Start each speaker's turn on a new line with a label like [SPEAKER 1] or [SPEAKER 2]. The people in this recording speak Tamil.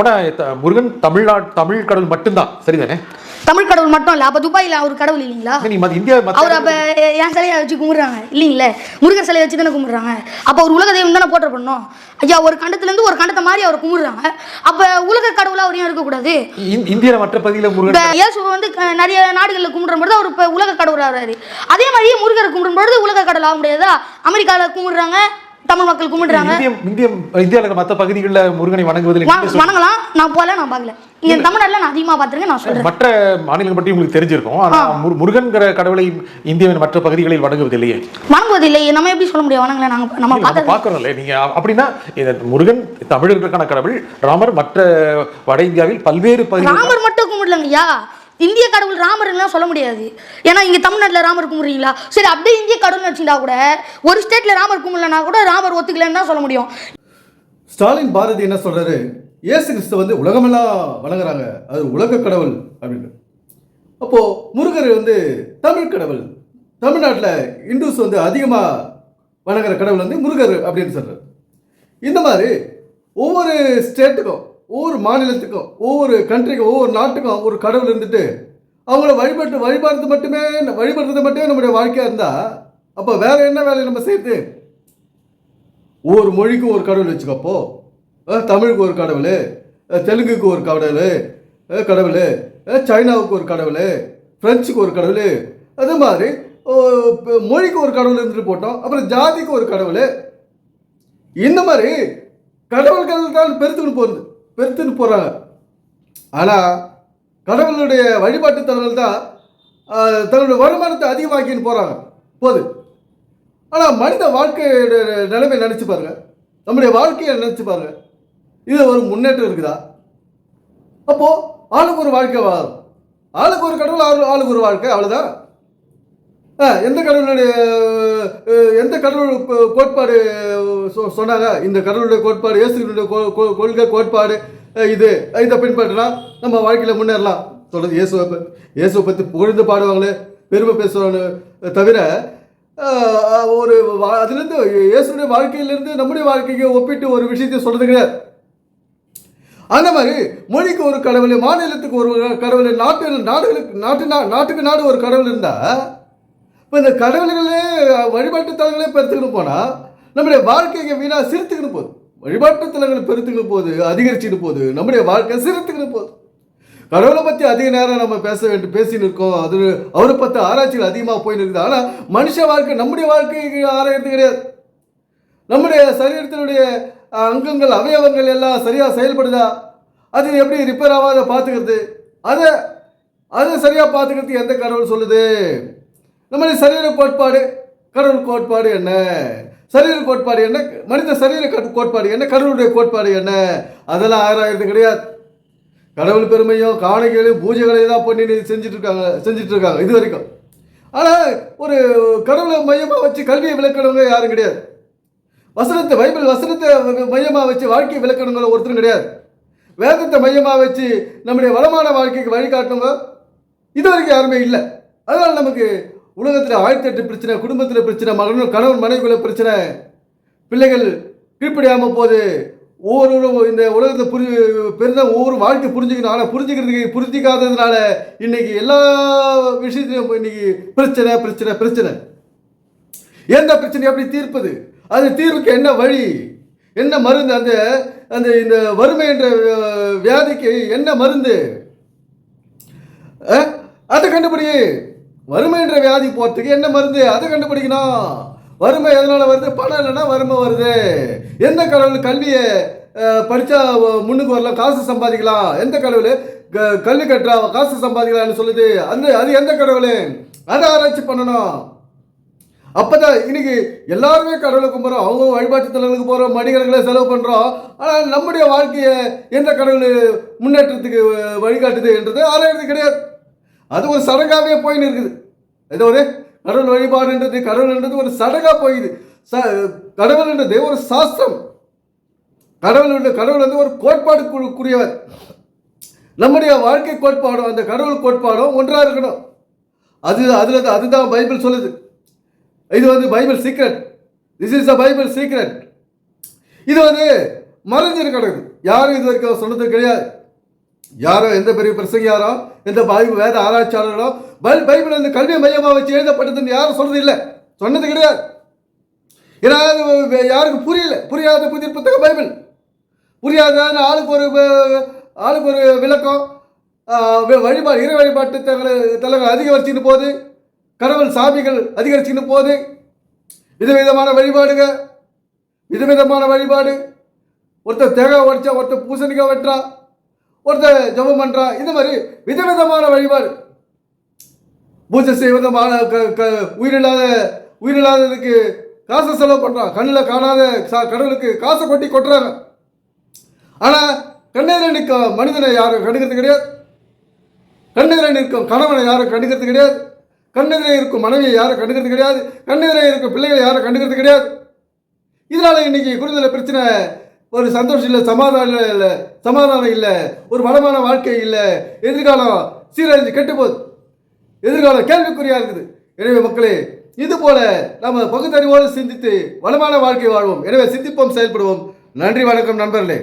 [SPEAKER 1] அப்பனா முருகன் தமிழ்நாடு தமிழ் கடவுள் மட்டும்தான். சரிதானே?
[SPEAKER 2] தமிழ் கடவுள் மட்டும் இல்ல. அப்ப துபாயில அவர் கடவுள் இல்லைங்களா?
[SPEAKER 1] இந்தியா
[SPEAKER 2] அவர் அப்ப என் சிலையை வச்சு கும்பிடுறாங்க. இல்லைங்களே? முருகர் சிலையை வச்சு தானே கும்பிடுறாங்க. அப்ப ஒரு உலக தெய்வம் தானே போற்ற பண்ணணும் ஐயா ஒரு கண்டத்துல இருந்து ஒரு கண்டத்தை மாதிரி அவர் கும்பிடுறாங்க. அப்ப உலக கடவுளா அவர் ஏன் இருக்கக்கூடாது?
[SPEAKER 1] இந்- இந்தியால மற்ற பகுதியில முருகன்
[SPEAKER 2] இயேசுவை வந்து நிறைய நாடுகளில் கும்பிடும் பொழுது அவர் இப்போ உலக கடவுள் ஆகிறாரு அதே மாதிரி முருகரை கும்பிடும் பொழுது உலக கடவுள் ஆக முடியாதா? அமெரிக்காவில் கும்பிடுறாங்க. தமிழ் மக்கள் கும்பிடுறாங்க.
[SPEAKER 1] இந்தியால இருக்கிற மத்த பகுதிகளில் முருகனை வணங்குவதில்
[SPEAKER 2] வணங்கலாம். நான் போல நான் பார்க்கல. இங்க தமிழ்நாட்டில் நான் அதிகமாக பார்த்துருக்கேன் நான் சொல்றேன்.
[SPEAKER 1] மற்ற மாநிலங்கள் பற்றி உங்களுக்கு தெரிஞ்சிருக்கும். ஆனா முரு- முருகன்கிற கடவுளை இந்தியாவின் மற்ற பகுதிகளில் வணங்குவதில்லையே.
[SPEAKER 2] வணங்குவதில்லை நம்ம எப்படி சொல்ல முடியும்? வணங்கல நாங்க நம்ம பார்த்தது
[SPEAKER 1] பார்க்கறோம்ல நீங்க அப்படின்னா இந்த முருகன் தமிழர்களுக்கான கடவுள் ராமர் மற்ற வட இந்தியாவில் பல்வேறு பகுதிகளில்
[SPEAKER 2] ராமர் மட்டும் கும்பிடலங்கய்யா. இந்திய கடவுள் ராமர்லாம் சொல்ல முடியாது. ஏன்னா இங்கே தமிழ்நாட்டில் ராமர் கும்பிட்றீங்களா? சரி அப்படியே இந்திய கடவுள் வச்சுட்டா கூட ஒரு ஸ்டேட்டில் ராமர் கும்பிடலனா கூட ராமர் ஒத்துக்கலன்னு தான் சொல்ல முடியும்.
[SPEAKER 3] ஸ்டாலின் பாரதி என்ன சொல்கிறாரு இயேசு கிறிஸ்து வந்து உலகமெல்லாம் வணங்குறாங்க. அது உலக கடவுள் அப்படின்னு. அப்போது முருகர் வந்து தமிழ் கடவுள். தமிழ்நாட்டில் இந்துஸ் வந்து அதிகமாக வணங்குற கடவுள் வந்து முருகர் அப்படின்னு சொல்கிறார் இந்த மாதிரி ஒவ்வொரு ஸ்டேட்டுக்கும் ஒவ்வொரு மாநிலத்துக்கும் ஒவ்வொரு கண்ட்ரிக்கும் ஒவ்வொரு நாட்டுக்கும் ஒரு கடவுள் இருந்துட்டு அவங்கள வழிபட்டு வழிபாடுறது மட்டுமே வழிபடுறது மட்டுமே நம்முடைய வாழ்க்கையாக இருந்தால் அப்போ வேற என்ன வேலையை நம்ம செய்யுது ஒவ்வொரு மொழிக்கும் ஒரு கடவுள் வச்சுக்கப்போ தமிழுக்கு ஒரு கடவுள் தெலுங்குக்கு ஒரு கடவுள் கடவுள் சைனாவுக்கு ஒரு கடவுள் பிரெஞ்சுக்கு ஒரு கடவுள் அது மாதிரி மொழிக்கு ஒரு கடவுள் இருந்துட்டு போட்டோம் அப்புறம் ஜாதிக்கு ஒரு கடவுள். இந்த மாதிரி கடவுள்கள் தான் பெருத்துக்கிட்டு போகுது. பெருத்துன்னு போகிறாங்க ஆனால் கடவுளுடைய வழிபாட்டு தான் தன்னுடைய வருமானத்தை அதிகமாக்கின்னு போகிறாங்க போது. ஆனால் மனித வாழ்க்கையோட நிலைமை நினச்சி பாருங்கள் நம்முடைய வாழ்க்கையை நினச்சி பாருங்கள் இது ஒரு முன்னேற்றம் இருக்குதா? அப்போது ஆளுக்கு ஒரு வாழ்க்கை வாழும் ஆளுக்கு ஒரு கடவுள் ஆளு ஆளுக்கு ஒரு வாழ்க்கை அவ்வளோதான் எந்த கடவுளுடைய எந்த கடவுள் கோட்பாடு சொ- சொன்னாங்க இந்த கடவுளுடைய கோட்பாடு இயேசுடைய கொள்கை கோட்பாடு இது இதை பின்பற்றினா நம்ம வாழ்க்கையில் முன்னேறலாம். சொல்றது இயேசுவை இயேசுவை பற்றி புகழ்ந்து பாடுவாங்களே பெருமை பேசுவாங்க தவிர ஒரு வா- அதுலேருந்து இயேசுடைய வாழ்க்கையிலேருந்து நம்முடைய வாழ்க்கைக்கு ஒப்பிட்டு ஒரு விஷயத்தை சொல்றது கிடையாது. அந்த மாதிரி மொழிக்கு ஒரு கடவுள் மாநிலத்துக்கு ஒரு கடவுள் நாட்டு நாடுகளுக்கு நாட்டு நா- நாட்டுக்கு நாடு ஒரு கடவுள் இருந்தால் இப்போ இந்த கடவுள்களே வழிபாட்டு தலங்களே பெருத்துக்கிட்டு போனால் நம்முடைய வாழ்க்கையை வீணாக சிரித்துக்கிட்டு போகுது. வழிபாட்டு தலங்களை பெருத்துக்கிட்டு போகுது அதிகரிச்சுட்டு போகுது. நம்முடைய வாழ்க்கை சிரித்துக்கிட்டு போகுது. கடவுளை பற்றி அதிக நேரம் நம்ம பேச வேண்டும் பேசின்னு இருக்கோம். அது அவரை பற்றி ஆராய்ச்சிகள் அதிகமாக போயின்னு இருக்குது. ஆனால் மனுஷ வாழ்க்கை நம்முடைய வாழ்க்கைக்கு ஆராயறது கிடையாது. நம்முடைய சரீரத்தினுடைய அங்கங்கள் அவயவங்கள் எல்லாம் சரியாக செயல்படுதா? அது எப்படி ரிப்பேர் ஆகாத பார்த்துக்கிறது? அதை அதை சரியாக பார்த்துக்கிறதுக்கு எந்த கடவுள் சொல்லுது? நம்முடைய சரீர கோட்பாடு கடவுள் கோட்பாடு என்ன? சரீர கோட்பாடு என்ன? மனித சரீர கோட்பாடு என்ன? கடவுளுடைய கோட்பாடு என்ன? அதெல்லாம் ஆராயிறது கிடையாது. கடவுள் பெருமையும் காணிக்கைகளையும் பூஜைகளையும் தான் பண்ணி செஞ்சுட்டு இருக்காங்க செஞ்சுட்டு இருக்காங்க இது வரைக்கும். ஆனால் ஒரு கடவுளை மையமாக வச்சு கல்வியை விளக்கணுங்க யாரும் கிடையாது. வசனத்தை பைபிள் வசனத்தை மையமாக வச்சு வாழ்க்கை விளக்கணுங்கிற ஒருத்தரும் கிடையாது. வேதத்தை மையமாக வச்சு நம்முடைய வளமான வாழ்க்கைக்கு வழிகாட்டுங்க இது வரைக்கும் யாருமே இல்லை. அதனால் நமக்கு உலகத்தில் ஆயிரத்தி எட்டு பிரச்சனை குடும்பத்தில் பிரச்சனை மகனும் கணவன் மனைவிக்குள்ள பிரச்சனை. பிள்ளைகள் கீழ்ப்படியாமல் போகுது ஒவ்வொரு இந்த உலகத்தில் புரி பெருந்தான் ஒவ்வொரு வாழ்க்கை புரிஞ்சுக்கணும். ஆனால் புரிஞ்சுக்கிறதுக்கு புரிஞ்சிக்காததுனால இன்னைக்கு எல்லா விஷயத்திலும் இன்னைக்கு பிரச்சனை பிரச்சனை பிரச்சனை. எந்த பிரச்சனை எப்படி தீர்ப்பது? அது தீர்வுக்கு என்ன வழி? என்ன மருந்து? அந்த அந்த இந்த வறுமை என்ற வியாதிக்கு என்ன மருந்து? அதை கண்டுபிடி. வறுமை என்ற வியாதி போகிறதுக்கு என்ன மருந்து? அதை கண்டுபிடிக்கணும். வறுமை எதனால வருது? பணம் இல்லைன்னா வறுமை வருது. எந்த கடவுள் கல்வியை படித்தா முன்னுக்கு வரலாம்? காசு சம்பாதிக்கலாம். எந்த கடவுள் க- கல்வி கட்டுறா காசு சம்பாதிக்கலாம்னு சொல்லுது? அந்த அது எந்த கடவுள்? அதை ஆராய்ச்சி பண்ணணும். அப்போதான் இன்னைக்கு எல்லாருமே கடவுளை கும்பிட்றோம். அவங்க வழிபாட்டு தலங்களுக்கு போகிறோம் மணிகணக்கில் செலவு பண்ணுறோம் ஆனால் நம்முடைய வாழ்க்கையை எந்த கடவுள் முன்னேற்றத்துக்கு வழிகாட்டுது என்றது ஆராய்றது கிடையாது. அது ஒரு சடங்காகவே போயின்னு இருக்குது. ஏதோ ஒரு கடவுள் வழிபாடுன்றது கடவுள்ன்றது ஒரு சடங்காக போயிடுது ச கடவுள்ன்றது ஒரு சாஸ்திரம். கடவுள் கடவுள் வந்து ஒரு கோட்பாடு நம்முடைய வாழ்க்கை கோட்பாடும் அந்த கடவுள் கோட்பாடும் ஒன்றாக இருக்கணும். அது அதில் அதுதான் பைபிள் சொல்லுது. இது வந்து Bible secret. This is a Bible secret இது வந்து மறைஞ்சிரு கிடக்குது யாரும் இது வரைக்கும் சொன்னது கிடையாது. யாரோ எந்த பெரிய பிரசங்கியாரோ எந்த பாய்வு வேத ஆராய்ச்சியாளரோ பைபிள் பைபிள் வந்து கல்வி மையமாக வச்சு எழுதப்பட்டதுன்னு யாரும் சொல்றது இல்லை. சொன்னது கிடையாது. ஏன்னா யாருக்கும் புரியல? புரியாத புதிய புத்தகம் பைபிள். புரியாத ஆளுக்கு ஒரு ஆளுக்கு ஒரு விளக்கம். வழிபாடு இறை வழிபாட்டு தங்களை தலைவர் அதிகரிச்சுன்னு போகுது. கடவுள் சாமிகள் அதிகரிச்சுன்னு போகுது. விதவிதமான வழிபாடுங்க. விதவிதமான வழிபாடு. ஒருத்தர் தேங்காய் உடைச்சா ஒருத்தர் பூசணிக்காய் வெட்டுறான் ஒருத்தர் ஜெபம் பண்ணுறான் இந்த மாதிரி விதவிதமான வழிபாடு. பூஜை செய்வது க- க- உயிரில்லாத உயிரில்லாததுக்கு காசை செலவு பண்ணுறான் கண்ணில் காணாத கடவுளுக்கு காசை கொட்டி கொட்டுறாங்க. ஆனால் கண்ணெதிர நிற்கும் மனிதனை யாரும் கண்டுக்கிறது கிடையாது. கண்ணெதிர நிற்கும் கணவனை யாரும் கண்டுக்கிறது கிடையாது. கண்ணெதிரே இருக்கும் மனைவியை யாரும் கண்டுக்கிறது கிடையாது. கண்ணெதிரே இருக்கும் பிள்ளைகளை யாரும் கண்டுக்கிறது கிடையாது. இதனால இன்னைக்கு குடும்பல பிரச்சனை ஒரு சந்தோஷம் இல்லை சமாதானம் இல்லை சமாதானம் இல்லை ஒரு வளமான வாழ்க்கை இல்லை. எதிர்காலம் சீரழிஞ்சு கெட்டு போகுது. எதிர்காலம் கேள்விக்குறியாக இருக்குது. எனவே மக்களே இது போல நம்ம பகுத்தறிவோடு சிந்தித்து வளமான வாழ்க்கை வாழ்வோம். எனவே சிந்திப்போம் செயல்படுவோம். நன்றி வணக்கம் நண்பர்களே.